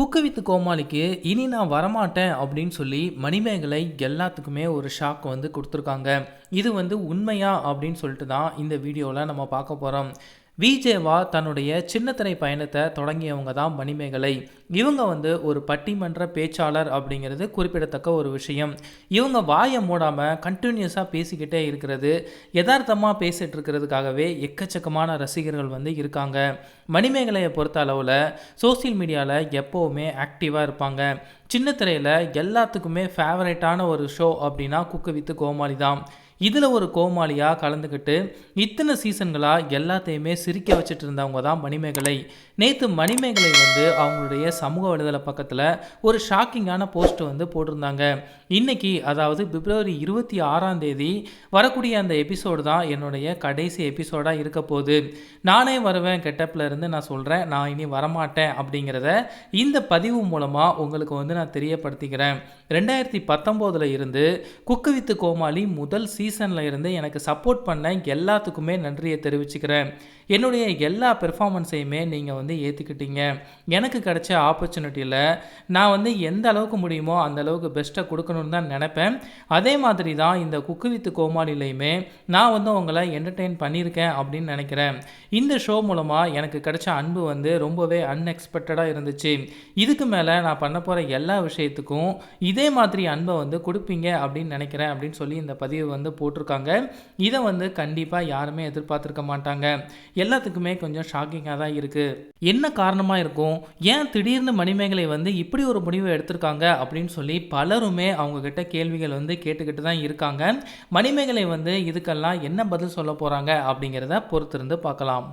Cook with கோமாளிக்கு இனி நான் வரமாட்டேன் அப்படின்னு சொல்லி மணிமேகலை எல்லாத்துக்குமே ஒரு ஷாக் வந்து கொடுத்துருக்காங்க. இது வந்து உண்மையா அப்படின்னு சொல்லிட்டு தான் இந்த வீடியோவில் நம்ம பார்க்க போகிறோம் விஜேவா தன்னுடைய சின்னத்திரை பயணத்தை தொடங்கியவங்க தான் மணிமேகலை. இவங்க வந்து ஒரு பட்டிமன்ற பேச்சாளர் அப்படிங்கிறது குறிப்பிடத்தக்க ஒரு விஷயம். இவங்க வாயை மூடாமல் கண்டினியூஸாக பேசிக்கிட்டே இருக்கிறது. யதார்த்தமாக பேசிகிட்டு இருக்கிறதுக்காகவே எக்கச்சக்கமான ரசிகர்கள் வந்து இருக்காங்க. மணிமேகலையை பொறுத்த அளவில் சோசியல் மீடியாவில் எப்போவுமே ஆக்டிவாக இருப்பாங்க. சின்ன திரையில் எல்லாத்துக்குமே ஃபேவரேட்டான ஒரு ஷோ அப்படின்னா குக்கு வித்து கோமாளி தான். இதில் ஒரு கோமாளியாக கலந்துக்கிட்டு இத்தனை சீசன்களாக எல்லாத்தையுமே சிரிக்க வச்சுட்டு இருந்தவங்க தான் மணிமேகலை. நேற்று மணிமேகலை வந்து அவங்களுடைய சமூக விடுதலை பக்கத்தில் ஒரு ஷாக்கிங்கான போஸ்ட் வந்து போட்டிருந்தாங்க. இன்னைக்கு அதாவது பிப்ரவரி இருபத்தி ஆறாம் தேதி வரக்கூடிய அந்த எபிசோடு தான் என்னுடைய கடைசி எபிசோடாக இருக்க போகுது. நானே வருவேன் கெட்டப்பில் இருந்து நான் சொல்கிறேன் நான் இனி வரமாட்டேன் அப்படிங்கிறத இந்த பதிவு மூலமாக உங்களுக்கு வந்து நான் தெரியப்படுத்திக்கிறேன். ரெண்டாயிரத்தி பத்தொம்போதில் இருந்து குக்கு வித்து கோமாளி முதல் சீசனில் இருந்து எனக்கு சப்போர்ட் பண்ண எல்லாத்துக்குமே நன்றியை தெரிவிச்சுக்கிறேன். என்னுடைய எல்லா பெர்ஃபார்மன்ஸையுமே நீங்கள் வந்து ஏற்றுக்கிட்டீங்க எனக்கு கிடைச்ச ஆப்பர்ச்சுனிட்டியில் நான் வந்து எந்த அளவுக்கு முடியுமோ அந்த அளவுக்கு பெஸ்ட்டை கொடுக்கணும்னு தான் நினப்பேன். அதே மாதிரி தான் இந்த குக்கு வித் கோமாளிலையுமே நான் வந்து உங்களை என்டர்டெயின் பண்ணியிருக்கேன் அப்படின்னு நினைக்கிறேன். இந்த ஷோ மூலமாக எனக்கு கிடைச்ச அன்பு வந்து ரொம்பவே அன்எக்ஸ்பெக்டடாக இருந்துச்சு. இதுக்கு மேலே நான் பண்ண போகிற எல்லா விஷயத்துக்கும் இதே மாதிரி அன்பை வந்து கொடுப்பீங்க அப்படின்னு நினைக்கிறேன் அப்படின்னு சொல்லி இந்த பதிவு வந்து போட்டிருக்காங்க. இதை வந்து கண்டிப்பாக யாருமே எதிர்பார்த்துருக்க மாட்டாங்க. எல்லாத்துக்குமே கொஞ்சம் ஷாக்கிங்காக தான் இருக்குது என்ன காரணமாக இருக்கும்? ஏன் திடீர்னு மணிமேகலை வந்து இப்படி ஒரு முடிவை எடுத்திருக்காங்க? அப்படின்னு சொல்லி பலருமே அவங்கக்கிட்ட கேள்விகள் வந்து கேட்டுக்கிட்டு தான் இருக்காங்க. மணிமேகலை வந்து இதுக்கெல்லாம் என்ன பதில் சொல்ல போகிறாங்க அப்படிங்கிறத பொறுத்திருந்து பார்க்கலாம்.